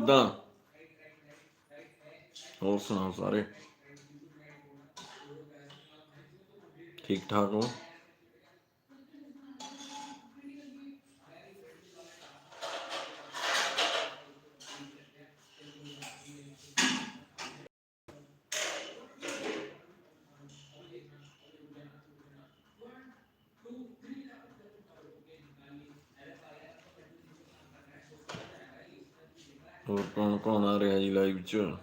ਕਿੱਦਾਂ? ਹੋਰ ਸੁਣਾਓ ਸਾਰੇ? ਠੀਕ ਠਾਕ ਹੋ ਹੋਰ ਕੌਣ ਕੌਣ ਆ ਰਿਹਾ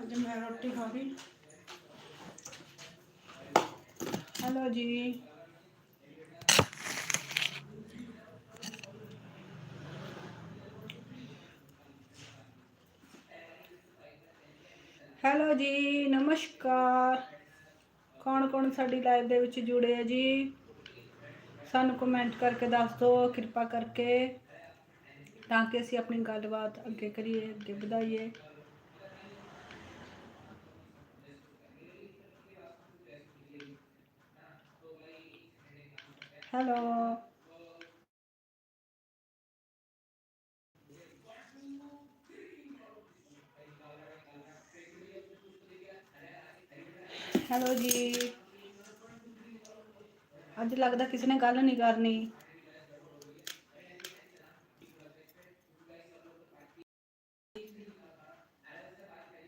ਅੱਜ ਮੈਂ ਰੋਟੀ ਖਾ ਰਹੀ। ਹੈਲੋ ਜੀ। ਹੈਲੋ ਜੀ, ਨਮਸਕਾਰ। ਕੌਣ ਕੌਣ ਸਾਡੀ ਲਾਈਵ ਦੇ ਵਿੱਚ ਜੁੜੇ ਆ ਜੀ? ਸਾਨੂੰ ਕਮੈਂਟ ਕਰਕੇ ਦੱਸ ਦਿਓ, ਕਿਰਪਾ ਕਰਕੇ, ਤਾਂ ਕਿ ਅਸੀਂ ਆਪਣੀ ਗੱਲਬਾਤ ਅੱਗੇ ਕਰੀਏ, ਅੱਗੇ ਵਧਾਈਏ। ਹੈਲੋ। ਹੈਲੋ ਜੀ। ਅੱਜ ਲੱਗਦਾ ਕਿਸੇ ਨੇ ਗੱਲ ਨਹੀਂ ਕਰਨੀ।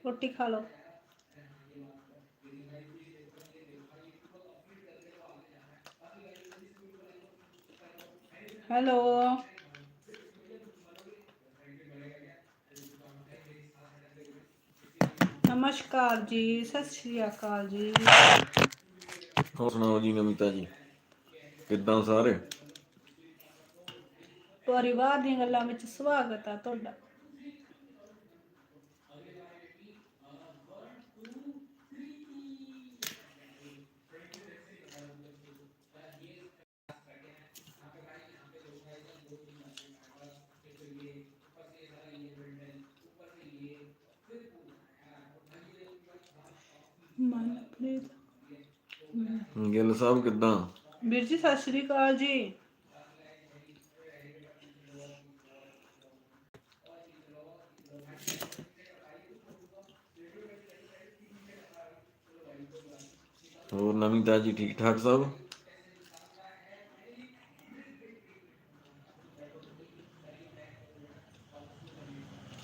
ਰੋਟੀ ਖਾ ਲਓ। ਹੈਲੋ ਨਮਸਕਾਰ ਜੀ ਸਤਿ ਸ਼੍ਰੀ ਅਕਾਲ ਜੀ। ਹੋਰ ਸੁਣਾਓ ਜੀ ਨਮਿਤਾ ਜੀ ਕਿੱਦਾਂ ਸਾਰੇ? ਪਰਿਵਾਰ ਦੀਆਂ ਗੱਲਾਂ ਵਿੱਚ ਸਵਾਗਤ ਆ ਤੁਹਾਡਾ। ਗਿੱਲ ਸਾਹਿਬ ਕਿੱਦਾਂ? ਵੀਰ ਜੀ ਸਤਿ ਸ਼੍ਰੀ ਅਕਾਲ ਜੀ। ਹੋਰ ਨਮਿਤਾ ਜੀ ਠੀਕ ਠਾਕ ਸਭ?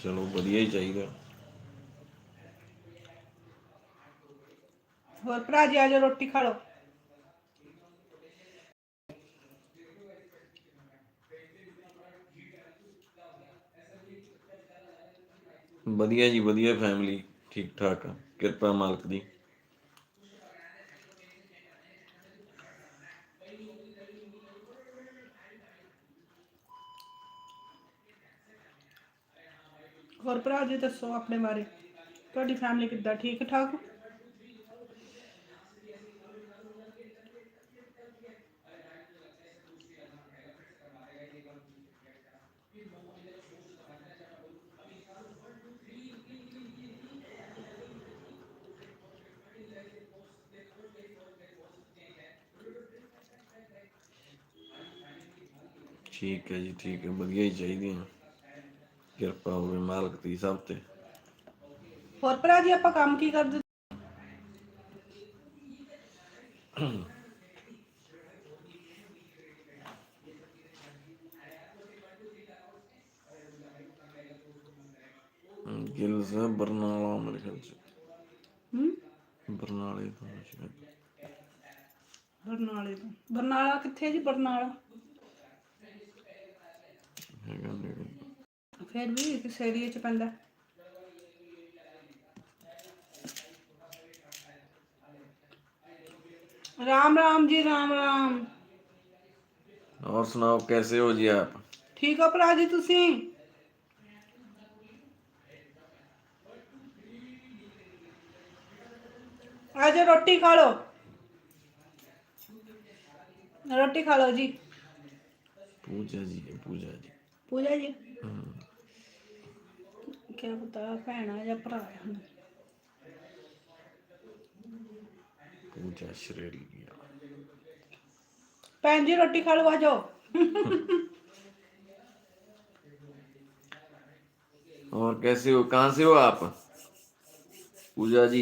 ਚਲੋ ਵਧੀਆ ਹੀ ਚਾਹੀਦਾ। ਹੋਰ ਭਰਾ ਜੀ ਆਜੋ ਰੋਟੀ ਖਾ ਲਓ। ਵਧੀਆ ਜੀ, ਵਧੀਆ ਫੈਮਿਲੀ ਠੀਕ ਠਾਕ ਆ, ਕਿਰਪਾ ਮਾਲਕ ਦੀ। ਹੋਰ ਭਰਾ ਜੀ ਦੱਸੋ ਆਪਣੇ ਬਾਰੇ? ਤੁਹਾਡੀ ਫੈਮਿਲੀ ਕਿੱਦਾਂ? ਠੀਕ ਠਾਕ ਠੀਕ ਹੈ ਜੀ ਠੀਕ ਹੈ ਵਧੀਆ ਹੀ ਚਾਹੀਦੀਆਂ। ਕਿਰਪਾ ਹੋਵੇ ਮਾਲਕ ਦੀ ਸਭ ਤੇ। ਹੋਰ ਭਰਾ ਜੀ ਆਪਾਂ ਕੰਮ ਕੀ ਕਰਦੇ ਗਿੱਲ ਸਾਹਿਬ ਬਰਨਾਲਾ ਮੇਰੇ ਖਿਆਲ ਚ। ਹੂੰ? ਬਰਨਾਲੇ ਤੋਂ ਸ਼ਾਇਦ। ਬਰਨਾਲੇ ਤੋਂ। ਬਰਨਾਲਾ ਕਿੱਥੇ ਜੀ ਬਰਨਾਲਾ? राम राम जी राम राम। और सुनाओ कैसे हो जी आप? ठीक हो भरा जी तुसी आज रोटी खा लो। रोटी खा लो जी। पूजा जी पूजा जी। ਪੂਜਾ ਜੀ ਹਮ, ਕਿਆ ਪਤਾ ਭੈਣਾ ਜਾਂ ਭਰਾ ਹਨ ਪੂਜਾ ਸ਼੍ਰੇਲੀ ਭੈਣ ਜੀ ਰੋਟੀ ਖਾ ਲਓ ਆ ਜਾਓ और कैसे हो कहाँ से हो आप पूजा जी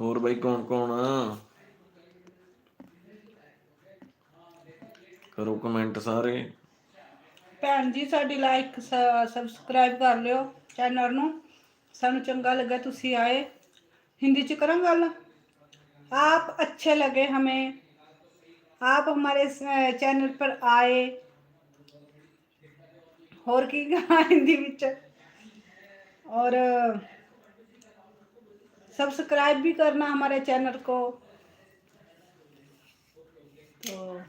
और भाई कौन कौन आ करो कमेंट सारे ਭੈਣ ਜੀ ਸਾਡੀ ਲਾਈਕ ਸਬਸਕ੍ਰਾਈਬ ਕਰ ਲਿਓ ਚੈਨਲ ਨੂੰ ਸਾਨੂੰ ਚੰਗਾ ਲੱਗਾ ਤੁਸੀਂ ਆਏ हिंदी ਚ करें गल आप अच्छे लगे हमें आप हमारे चैनल पर आए और की कहा हिंदी ਵਿੱਚ और सब्सक्राइब भी करना हमारे चैनल को तो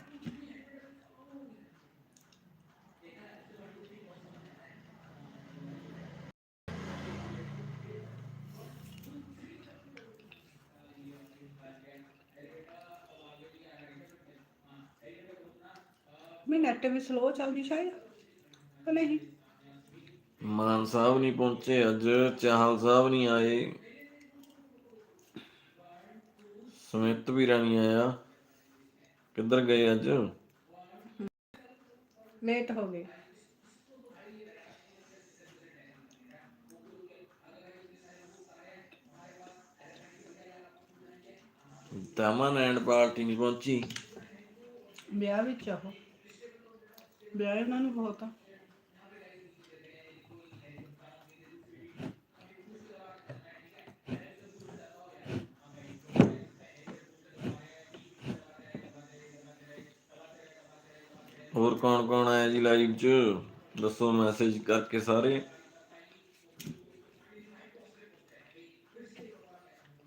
ਮੈਂ ਨੈਟ ਵੀ ਸਲੋ ਚੱਲਦੀ ਸ਼ਾਇਦ ਕਿ ਨਹੀਂ मान साहब नहीं पहुंचे अज चाहल साहब नहीं आए ਸੁਮਿਤ ਵੀ ਰਾਣੀ ਆਇਆ। ਕਿੱਧਰ ਗਏ ਅੱਜ? ਲੇਟ ਹੋ ਗਏ। ਦਮਨ ਐਂਡ ਪਾਰਟੀ ਨਹੀਂ ਪਹੁੰਚੀ। ਵਿਆਹ ਵਿੱਚ ਆਹੋ ਵਿਆਹ ਇਹਨਾਂ ਨੂੰ ਬਹੁਤ ਹੋਰ ਕੌਣ ਕੌਣ ਆਇਆ ਜੀ ਲਾਈਵ 'ਚ? ਦੱਸੋ ਮੈਸੇਜ ਕਰਕੇ ਸਾਰੇ।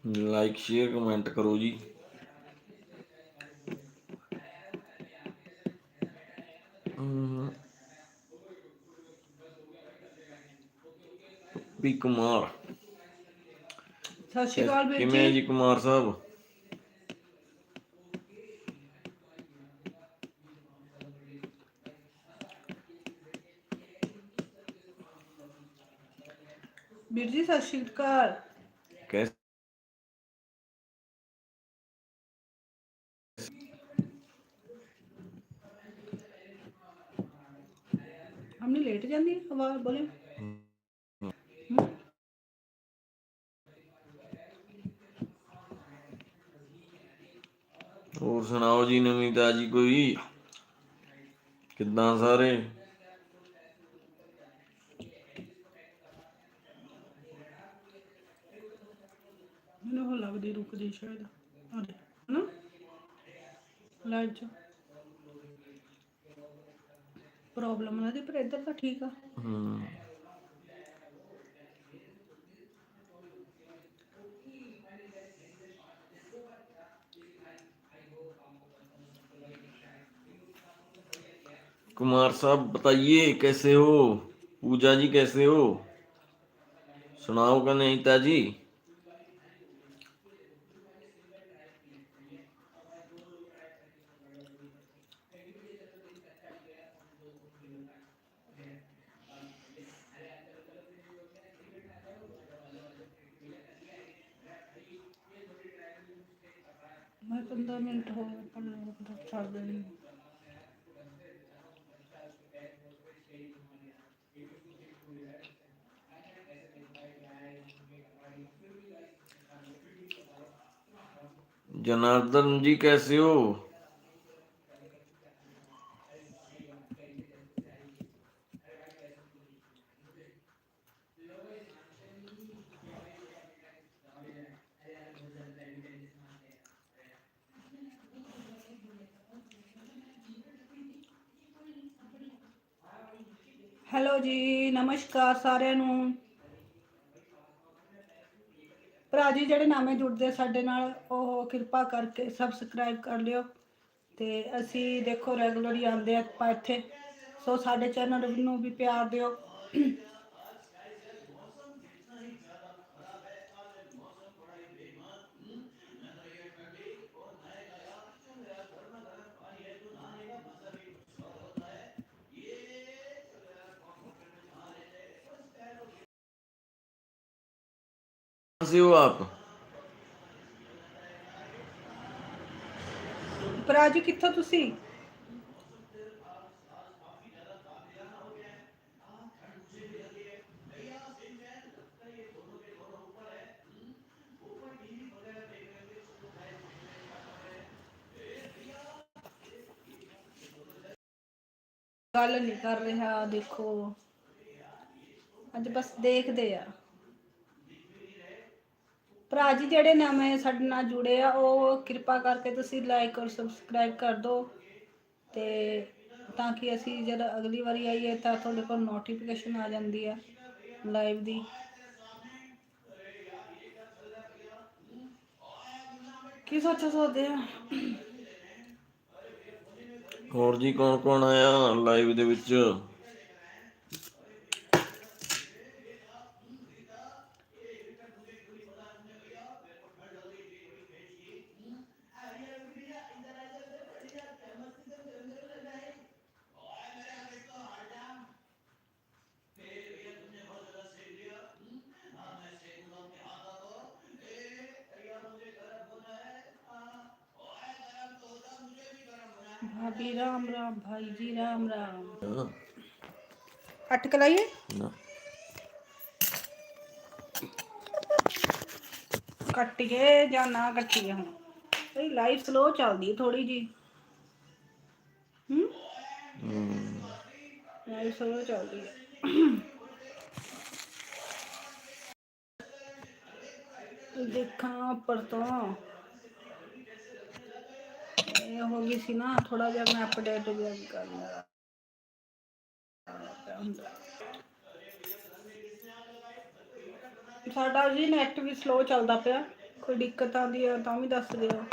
ਲਾਈਕ ਸ਼ੇਅਰ ਕਮੈਂਟ ਕਰੋ ਜੀ। ਵੀ ਕੁਮਾਰ। ਸਤਿ ਸ਼੍ਰੀ ਅਕਾਲ ਵੀਰ ਕਿਵੇਂ ਜੀ ਕੁਮਾਰ ਸਾਹਿਬ? ਵੀਰ ਜੀ ਸਤਿ ਸ਼੍ਰੀ ਅਕਾਲ कैसे हमने लेट ਜਾਂਦੀ ਆਵਾਜ਼ ਬੋਲੇ ਹੋਰ ਸੁਣਾਓ ਜੀ ਨਵੀਂ ਤਾਜੀ ਕੋਈ ਕਿੱਦਾਂ ਸਾਰੇ ਰੁਕਦੀ ਸ਼ਾਇਦ ਆਲੇ ਹਨਾ ਲਾਈਵ ਚ ਪ੍ਰੋਬਲਮ ਨਾ ਦੇ ਪਰ ਇੱਧਰ ਤਾਂ ਠੀਕ ਆ ਹਮ कुमार साहब बताइए कैसे हो पूजा जी कैसे हो सुनाओ का नहीं ताजी मैं पंद्रह मिनट हो गए तो छोड़ जनार्दन जी कैसे हो? ਹੈਲੋ ਜੀ, ਨਮਸਕਾਰ ਸਾਰਿਆਂ ਨੂੰ। ਭਰਾ ਜੀ, ਜਿਹੜੇ ਨਵੇਂ ਜੁੜਦੇ ਸਾਡੇ ਨਾਲ, ਉਹ ਕਿਰਪਾ ਕਰਕੇ ਸਬਸਕ੍ਰਾਈਬ ਕਰ ਲਿਓ। ਤੇ ਅਸੀਂ ਦੇਖੋ, ਰੈਗੂਲਰ ਹੀ ਆਉਂਦੇ ਆਪਾਂ ਇੱਥੇ। ਸੋ ਸਾਡੇ ਚੈਨਲ ਨੂੰ ਵੀ ਪਿਆਰ ਦਿਓ। से हो आप ਭਰਾ ਜੀ ਕਿੱਥੋਂ ਤੁਸੀਂ ਗੱਲ ਨਹੀਂ ਕਰ ਰਿਹਾ ਦੇਖੋ ਅੱਜ ਬਸ ਦੇਖਦੇ ਆ ਭਰਾ ਜੀ, ਜਿਹੜੇ ਨਵੇਂ ਸਾਡੇ ਨਾਲ ਜੁੜੇ ਆ, ਉਹ ਕਿਰਪਾ ਕਰਕੇ ਤੁਸੀਂ ਲਾਈਕ ਔਰ ਸਬਸਕ੍ਰਾਈਬ ਕਰ ਦਿਓ ਤੇ ਤਾਂ ਕਿ ਅਸੀਂ ਜਦ ਅਗਲੀ ਵਾਰੀ ਆਈਏ ਤਾਂ ਤੁਹਾਡੇ ਕੋਲ ਨੋਟੀਫਿਕੇਸ਼ਨ ਆ ਜਾਂਦੀ ਆ ਲਾਈਵ ਦੀ। ਕੀ ਸੋਚੋ ਸੋਦੇ ਆ? ਹੋਰ ਜੀ ਕੌਣ ਕੌਣ ਆਇਆ ਲਾਈਵ ਦੇ ਵਿੱਚ? भाभी राम राम भाई जी राम राम। हाँ। अटक लाइए या ना कट्टी हम भाई लाइफ स्लो चलती है थोड़ी जी। हम्म।, हम्म। लाइफ स्लो चलती है। देखा पर तो। ਇਹ ਹੋ ਗਈ ਸੀ ਨਾ ਥੋੜਾ ਜਿਹਾ ਮੈਂ ਅਪਡੇਟ ਵੀ ਕਰ ਲਿਆ। ਸਾਡਾ ਜੀ ਨੈਟ ਵੀ ਸਲੋ ਚੱਲਦਾ ਪਿਆ। ਕੋਈ ਦਿੱਕਤ ਆਉਂਦੀ ਹੈ ਤਾਂ ਵੀ ਦੱਸ ਦਿਓ।